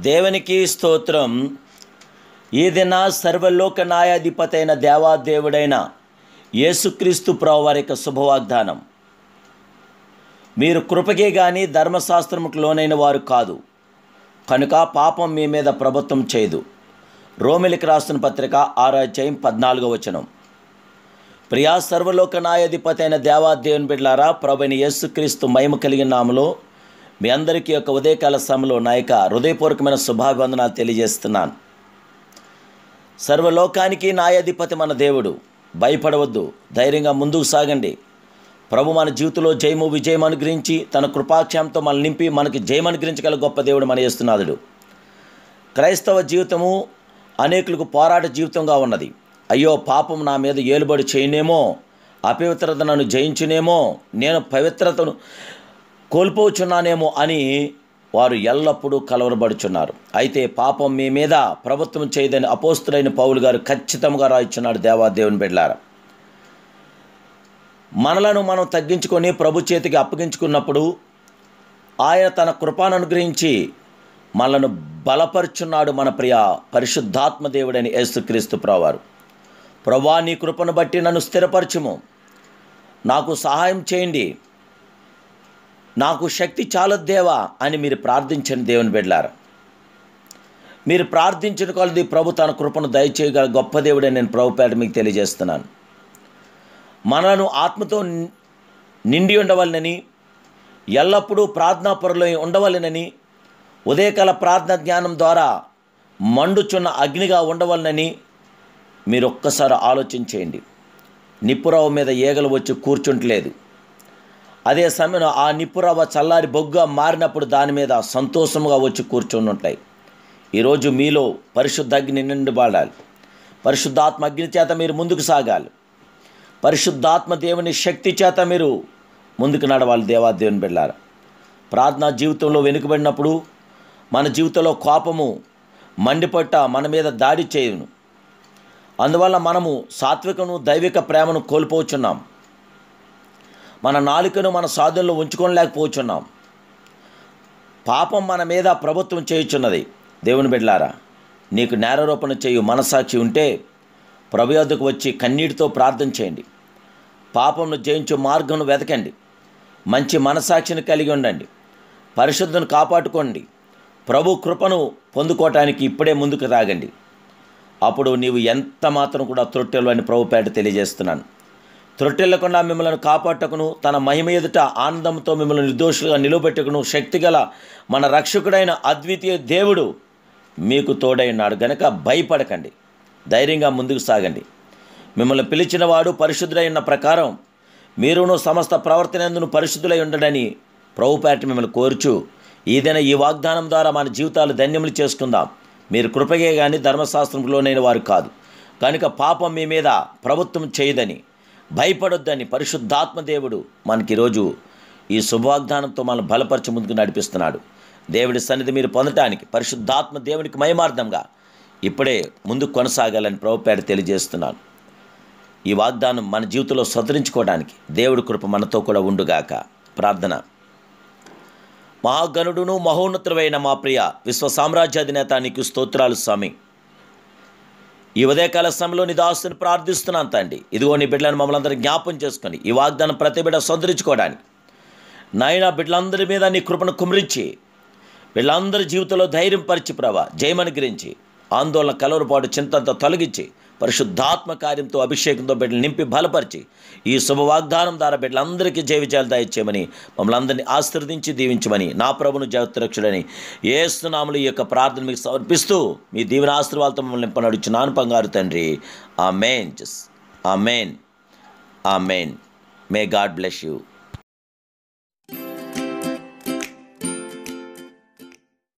దేవునికి స్తోత్రం. ఈ దిన సర్వలోక న్యాయాధిపతైన దేవాదేవుడైన యేసుక్రీస్తు ప్రభు యొక్క శుభవాగ్దానం. మీరు కృపకే కానీ ధర్మశాస్త్రముకు లోనైన వారు కాదు. కనుక పాపం మీ మీద ప్రభుత్వం చేయదు. రోమిలికి రాసిన పత్రిక ఆరాధ్యాయం పద్నాలుగో వచనం. ప్రియా సర్వలోక న్యాయాధిపతి అయిన దేవాదేవుని బిడ్లారా ప్రభుని యేసుక్రీస్తు మహిమ కలిగిన నామలో మీ అందరికీ యొక్క ఉదయకాల సమయంలో నాయక హృదయపూర్వకమైన శుభాభివందనాలు తెలియజేస్తున్నాను. సర్వలోకానికి న్యాయాధిపతి మన దేవుడు. భయపడవద్దు. ధైర్యంగా ముందుకు సాగండి. ప్రభు మన జీవితంలో జయము విజయం అనుగ్రహించి తన కృపాక్షయంతో మనల్ని నింపి మనకి జయం అనుగ్రహించగల గొప్ప దేవుడు మన యేస్తున్నాదుడు క్రైస్తవ జీవితము అనేకులకు పోరాట జీవితంగా ఉన్నది. అయ్యో పాపం నా మీద ఏలుబడి చేయనేమో అపవిత్రత నన్ను జయించునేమో నేను పవిత్రతను కోల్పోచున్నానేమో అని వారు ఎల్లప్పుడూ కలవరబడుచున్నారు అయితే పాపం మీ మీద ప్రభుత్వం చేయదని అపోస్తులైన పౌలు గారు ఖచ్చితంగా రాయిచున్నాడు దేవాదేవుని బిడ్లారా మనలను మనం తగ్గించుకొని ప్రభు చేతికి అప్పగించుకున్నప్పుడు ఆయన తన కృపాను అనుగ్రహించి మనలను బలపరుచున్నాడు మన ప్రియ పరిశుద్ధాత్మ దేవుడని యేసుక్రీస్తు ప్రవారు ప్రభా నీ కృపను బట్టి నన్ను స్థిరపరచుము. నాకు సహాయం చేయండి. నాకు శక్తి చాలద్దేవా అని మీరు ప్రార్థించండి దేవుని బిడ్డారు మీరు ప్రార్థించిన కొలది ప్రభు తన కృపను దయచేయగల గొప్ప దేవుడే నేను ప్రభు పేట మీకు తెలియజేస్తున్నాను. మనను ఆత్మతో నిండి ఉండవలనని ఎల్లప్పుడూ ప్రార్థనాపరులో ఉండవలనని ఉదయకాల ప్రార్థన జ్ఞానం ద్వారా మండుచున్న అగ్నిగా ఉండవలనని మీరు ఒక్కసారి ఆలోచించేయండి. నిప్పురావు మీద ఈగలు వచ్చి కూర్చుంటలేదు. అదే సమయంలో ఆ నిప్పురవ చల్లారి బొగ్గుగా మారినప్పుడు దాని మీద సంతోషంగా వచ్చి కూర్చొని ఉంటాయి ఈరోజు మీలో పరిశుద్ధ అగ్ని నిండి పాడాలి పరిశుద్ధాత్మ అగ్ని చేత మీరు ముందుకు సాగాలి. పరిశుద్ధాత్మ దేవుని శక్తి చేత మీరు ముందుకు నడవాలి దేవాదేవుని బిడ్డారు. ప్రార్థనా జీవితంలో వెనుకబడినప్పుడు మన జీవితంలో కోపము మండిపట్ట మన మీద దాడి చేయను. అందువల్ల మనము సాత్వికను దైవిక ప్రేమను కోల్పోచున్నాం. మన నాలుకను మన సాధనలో ఉంచుకోలేకపోతున్నాం పాపం మన మీద ప్రభుత్వం చేయుచున్నది. దేవుని బిడ్లారా నీకు నేరారోపణ చేయు మనసాక్షి ఉంటే ప్రభు వచ్చి కన్నీటితో ప్రార్థన చేయండి. పాపంను జయించే మార్గంను వెతకండి. మంచి మనసాక్షిని కలిగి ఉండండి. పరిశుద్ధను కాపాడుకోండి. ప్రభు కృపను పొందుకోవటానికి ఇప్పుడే ముందుకు రాగండి. అప్పుడు నీవు ఎంత మాత్రం కూడా త్రొట్టెలు అని ప్రభుపేట తెలియజేస్తున్నాను. త్రొట్టెళ్ళకుండా మిమ్మల్ని కాపాటకును తన మహిమ ఎదుట ఆనందంతో మిమ్మల్ని నిర్దోషులుగా నిలబెట్టుకును శక్తిగల మన రక్షకుడైన అద్వితీయ దేవుడు మీకు తోడైనాడు గనక భయపడకండి. ధైర్యంగా ముందుకు సాగండి. మిమ్మల్ని పిలిచినవాడు పరిశుద్ధులైన ప్రకారం మీరును సమస్త ప్రవర్తనందును పరిశుద్ధులై ఉండడని ప్రభుపేట మిమ్మల్ని కోరుచు. ఏదైనా ఈ వాగ్దానం ద్వారా మన జీవితాలు ధన్యములు చేసుకుందాం. మీరు కృపగే కానీ ధర్మశాస్త్రంలోనైన వారు కాదు. కనుక పాపం మీ మీద ప్రభుత్వం చేయదని భయపడొద్దని పరిశుద్ధాత్మ దేవుడు మనకి ఈరోజు ఈ శుభవాగ్దానంతో మనం బలపరచి ముందుకు నడిపిస్తున్నాడు. దేవుడి సన్నిధి మీరు పొందటానికి పరిశుద్ధాత్మ దేవునికి మయమార్థంగా ఇప్పుడే ముందుకు కొనసాగాలని ప్రభుపేట తెలియజేస్తున్నాను. ఈ వాగ్దానం మన జీవితంలో సదరించుకోవడానికి దేవుడి కృప మనతో కూడా ఉండుగాక. ప్రార్థన. మహాగణుడును మహోన్నతుడైన మా ప్రియ విశ్వ సామ్రాజ్యాధినేత నీకు స్తోత్రాలు స్వామి. ఈ ఉదయకాల సమయంలో నీ దాసుని ప్రార్థిస్తున్నాను తండ్రి. ఇదిగో నీ బిడ్డలను మమ్మల్ని అందరూ జ్ఞాపం చేసుకొని ఈ వాగ్దానం ప్రతి బిడ్డ సదరించుకోవడానికి నాయన బిడ్డలందరి మీద నీ కృపను కుమరించి వీళ్ళందరి జీవితంలో ధైర్యం పరిచి ప్రభా జయమనుగ్రహించి ఆందోళన కలవరపాటు చింతంతా తొలగించి పరిశుద్ధాత్మ కార్యంతో అభిషేకంతో బిడ్డలు నింపి బలపరిచి ఈ శుభవాగ్దానం ద్వారా బిడ్డలందరికీ జయ దాయిచ్చేయమని మమ్మల్ని అందరినీ ఆశీర్వదించి దీవించమని నా ప్రభును జాగ్రత్తరక్షుడని ఏస్తున్నాములు ఈ యొక్క ప్రార్థన మీకు సమర్పిస్తూ మీ దీవెన ఆశీర్వాదాలతో మమ్మల్ని నింపనడుచు నాను పంగారు తండ్రి. ఆ మెయిన్ ఆ మెయిన్ ఆ main may God bless you.